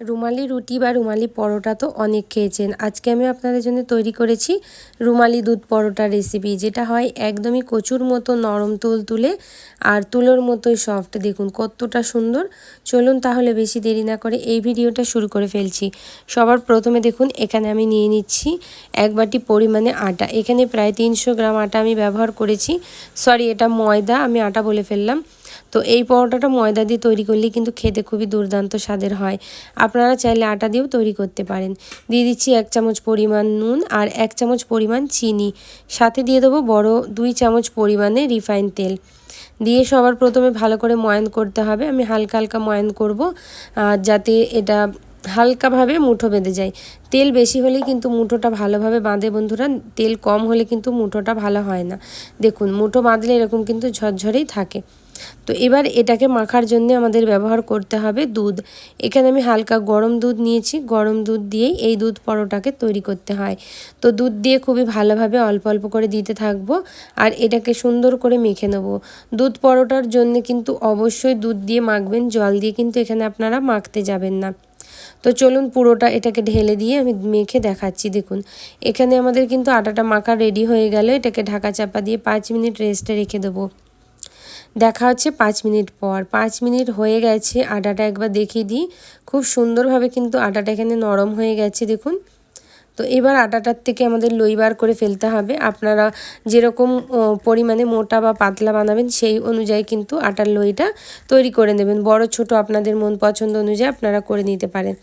রুমালি রুটি বা রুমালি পরোটা তো অনেক খেয়েছেন। আজকে আমি আপনাদের জন্য তৈরি করেছি রুমালি দুধ পরোটা রেসিপি যেটা হয় একদমই কচুর মতো নরম তুল তুলে আর তুলোর মতোই সফট দেখুন কতটা সুন্দর। চলুন তাহলে বেশি দেরি না করে এই ভিডিওটা শুরু করে ফেলছি। সবার প্রথমে দেখুন, এখানে আমি নিয়ে নিচ্ছি এক বাটি পরিমাণে আটা। এখানে প্রায় তিনশো গ্রাম আটা আমি ব্যবহার করেছি। সরি এটা ময়দা, আমি আটা বলে ফেললাম। তো এই পরোটাটা ময়দা দিয়ে তৈরি করলে কিন্তু খেতে খুবই দুর্দান্ত স্বাদের হয়। আপনারা চাইলে আটা দিয়েও তৈরি করতে পারেন। দিয়ে দিচ্ছি এক চামচ পরিমাণ নুন আর এক চামচ পরিমাণ চিনি। সাথে দিয়ে দেবো বড় দুই চামচ পরিমাণে রিফাইন তেল। দিয়ে সবার প্রথমে ভালো করে ময়ান করতে হবে। আমি হালকা হালকা ময়ান করব যাতে এটা হালকাভাবে মুঠো বেঁধে যায়। তেল বেশি হলে কিন্তু মুঠোটা ভালোভাবে বাঁধে বন্ধুরা। তেল কম হলে কিন্তু মুঠোটা ভালো হয় না। দেখুন, মুঠো বাঁধলে এরকম কিন্তু ঝরঝরেই থাকে। তো এবার এটাকে মাখার জন্য আমাদের ব্যবহার করতে হবে দুধ। এখানে আমি হালকা গরম দুধ নিয়েছি। গরম দুধ দিয়েই এই দুধ পরোটাকে তৈরি করতে হয়। তো দুধ দিয়ে খুবই ভালোভাবে অল্প অল্প করে দিতে থাকব আর এটাকে সুন্দর করে মেখে নেব। দুধ পরোটার জন্য কিন্তু অবশ্যই দুধ দিয়ে মাখবেন, জল দিয়ে কিন্তু এখানে আপনারা মাখতে যাবেন না। তো চলুন পুরোটা এটাকে ঢেলে দিয়ে আমি মেখে দেখাচ্ছি, দেখুন। এখানে আমাদের কিন্তু আটাটা মাখা রেডি হয়ে গেল। এটাকে ঢাকা চাপা দিয়ে পাঁচ মিনিট রেস্টে রেখে দেবো। দেখা হচ্ছে পাঁচ মিনিট পর। পাঁচ মিনিট হয়ে গেছে আটাটা একবার দেখিয়ে দিই। খুব সুন্দরভাবে কিন্তু আটাটা এখানে নরম হয়ে গেছে, দেখুন। তো এবার আটাটার থেকে আমাদের লই বার করে ফেলতে হবে। আপনারা যেরকম পরিমাণে মোটা বা পাতলা বানাবেন, সেই অনুযায়ী কিন্তু আটার লইটা তৈরি করে নেবেন। বড়, ছোট আপনাদের মন পছন্দ অনুযায়ী আপনারা করে নিতে পারেন।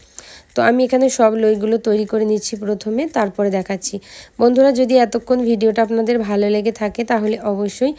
তো আমি এখানে সব লইগুলো তৈরি করে নিচ্ছি প্রথমে, তারপরে দেখাচ্ছি। বন্ধুরা, যদি এতক্ষণ ভিডিওটা আপনাদের ভালো লেগে থাকে, তাহলে অবশ্যই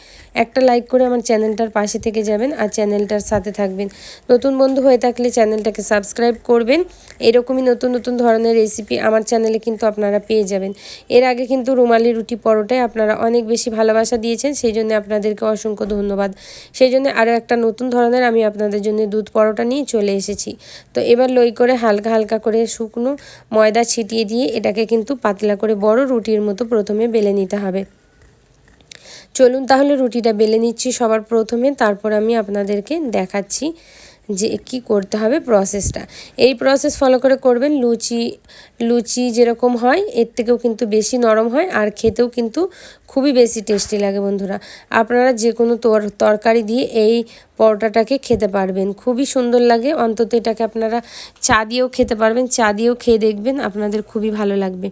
একটা লাইক করে আমার চ্যানেলটার পাশে থেকে যাবেন আর চ্যানেলটার সাথে থাকবেন। নতুন বন্ধু হয়ে থাকলে চ্যানেলটাকে সাবস্ক্রাইব করবেন। এরকমই নতুন নতুন ধরনের রেসিপি আমার চ্যানেলে কিন্তু আপনারা পেয়ে যাবেন। এর আগে কিন্তু রুমালি রুটি পরোটায় আপনারা অনেক বেশি ভালোবাসা দিয়েছেন, সেই জন্য আপনাদেরকে অসংখ্য ধন্যবাদ। সেই জন্য আরও একটা নতুন ধরনের আমি আপনাদের জন্য দুধ পরোটা নিয়ে চলে এসেছি। তো এবার লই করে হালকা হালকা করে শুকনো ময়দা ছিটিয়ে দিয়ে এটাকে কিন্তু পাতলা করে বড় রুটির মতো প্রথমে বেলে নিতে হবে। চলুন তাহলে রুটিটা বেলে নিচ্ছি সবার প্রথমে, তারপর আমি আপনাদেরকে দেখাচ্ছি যে কি করতে হবে প্রসেসটা এই প্রসেস ফলো করে করবেন, লুচি লুচি যেরকম হয়, এর থেকেও কিন্তু বেশি নরম হয়, আর খেতেও কিন্তু খুবই বেশি টেস্টি লাগে বন্ধুরা। আপনারা যে কোনো তরকারি দিয়ে এই পরোটাটাকে খেতে পারবেন। খুবই সুন্দর লাগে, অন্তত এটাকে আপনারা চা দিয়েও খেতে পারবেন, চা দিয়েও খেয়ে দেখবেন, আপনাদের খুবই ভালো লাগবে।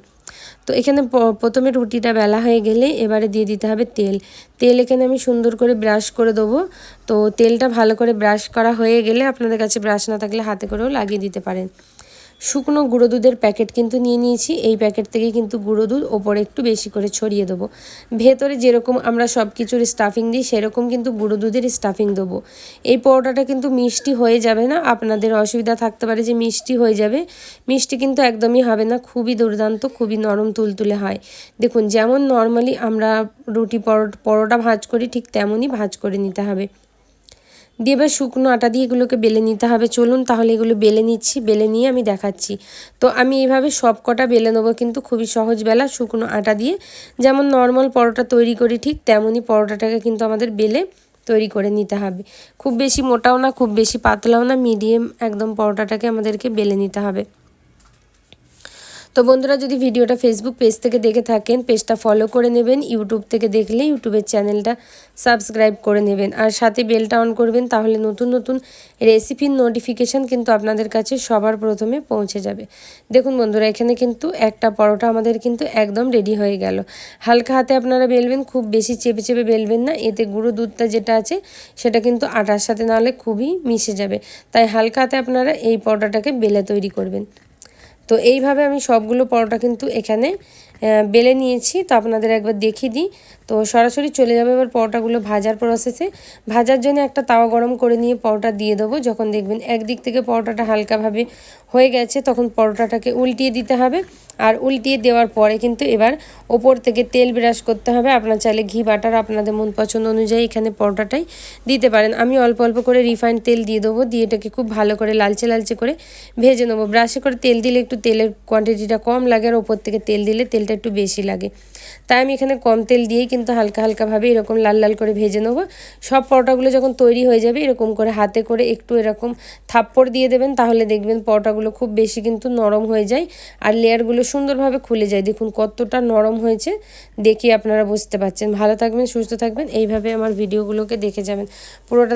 তো এখানে প্রথমে রুটিটা বেলা হয়ে গেলে এবারে দিয়ে দিতে হবে তেল। তেল এখানে আমি সুন্দর করে ব্রাশ করে দেবো। তো তেলটা ভালো করে ব্রাশ করা হয়ে গেলে আপনাদের কাছে ব্রাশ না থাকলে হাতে করেও লাগিয়ে দিতে পারেন। শুকনো গুঁড়ো দুধের প্যাকেট কিন্তু নিয়ে নিয়েছি। এই প্যাকেট থেকে কিন্তু গুঁড়ো দুধ ওপরে একটু বেশি করে ছড়িয়ে দেবো। ভেতরে যেরকম আমরা সব কিছুর স্টাফিং দিই, সেরকম কিন্তু গুঁড়ো দুধের স্টাফিং দেবো। এই পরোটাটা কিন্তু মিষ্টি হয়ে যাবে না। আপনাদের অসুবিধা থাকতে পারে যে মিষ্টি হয়ে যাবে। মিষ্টি কিন্তু একদমই হবে না। খুবই দুর্দান্ত, খুবই নরম তুলতুলে হয়। দেখুন, যেমন নর্মালি আমরা রুটি পরোটা ভাজ করি, ঠিক তেমনই ভাজ করে নিতে হবে। দিয়ে এবার শুকনো আটা দিয়ে এগুলোকে বেলে নিতে হবে। চলুন তাহলে এগুলো বেলে নিচ্ছি, বেলে নিয়ে আমি দেখাচ্ছি। তো আমি এইভাবে সব কটা বেলে নেব কিন্তু খুবই সহজ বেলা শুকনো আটা দিয়ে। যেমন নর্মাল পরোটা তৈরি করি ঠিক তেমনই পরোটাটাকে কিন্তু আমাদের বেলে তৈরি করে নিতে হবে। খুব বেশি মোটাও না, খুব বেশি পাতলাও না মিডিয়াম একদম পরোটাটাকে আমাদেরকে বেলে নিতে হবে। তো বন্ধুরা যদি ভিডিওটা ফেসবুক পেজ থেকে দেখে থাকেন পেজটা ফলো করে নেবেন ইউটিউব থেকে দেখলে ইউটিউবের চ্যানেলটা সাবস্ক্রাইব করে নেবেন। আর সাথে বেলটা অন করবেন, তাহলে নতুন নতুন রেসিপির নোটিফিকেশান কিন্তু আপনাদের কাছে সবার প্রথমে পৌঁছে যাবে। দেখুন বন্ধুরা, এখানে কিন্তু একটা পরোটা আমাদের কিন্তু একদম রেডি হয়ে গেল। হালকা হাতে আপনারা বেলবেন, খুব বেশি চেপে চেপে বেলবেন না। এতে গুঁড়ো দুধটা যেটা আছে, সেটা কিন্তু আটার সাথে নাহলে খুবই মিশে যাবে। তাই হালকা হাতে আপনারা এই পরোটাটাকে বেলে তৈরি করবেন। তো এইভাবে আমি সবগুলো পরোটা কিন্তু এখানে বেলে নিয়েছি, তো আপনাদের একবার দেখিয়ে দিই। তো সরাসরি চলে যাবে এবার পরোটাগুলো ভাজার প্রসেসে ভাজার জন্য একটা তাওয়া গরম করে নিয়ে পরোটা দিয়ে দেবো। যখন দেখবেন একদিক থেকে পরোটাটা হালকাভাবে হয়ে গেছে, তখন পরোটাটাকে উল্টিয়ে দিতে হবে। আর উল্টিয়ে দেওয়ার পরে কিন্তু এবার ওপর থেকে তেল ব্রাশ করতে হবে। আপনার চাইলে ঘি, বাটার আপনাদের মন পছন্দ অনুযায়ী এখানে পরোটাটাই দিতে পারেন। আমি অল্প অল্প করে রিফাইন্ড তেল দিয়ে দেবো, দিয়ে এটাকে খুব ভালো করে লালচে লালচে করে ভেজে নেব। ব্রাশে করে তেল দিলে একটু তেলের কোয়ান্টিটিটা কম লাগে, আর ওপর থেকে তেল দিলে তেল তেলটা একটু বেশি লাগে। তাই আমি এখানে কম তেল দিয়েই কিন্তু হালকা হালকাভাবে এরকম লাল লাল করে ভেজে নেব। সব পরোটাগুলো যখন তৈরি হয়ে যাবে, এরকম করে হাতে করে একটু এরকম থাপ্পড় দিয়ে দেবেন, তাহলে দেখবেন পরোটাগুলো খুব বেশি কিন্তু নরম হয়ে যায় আর লেয়ারগুলো সুন্দরভাবে খুলে যায়। দেখুন কতটা নরম হয়েছে, দেখি আপনারা বুঝতে পারছেন। ভালো থাকবেন, সুস্থ থাকবেন, এইভাবে আমার ভিডিওগুলোকে দেখে যাবেন। পুরোটা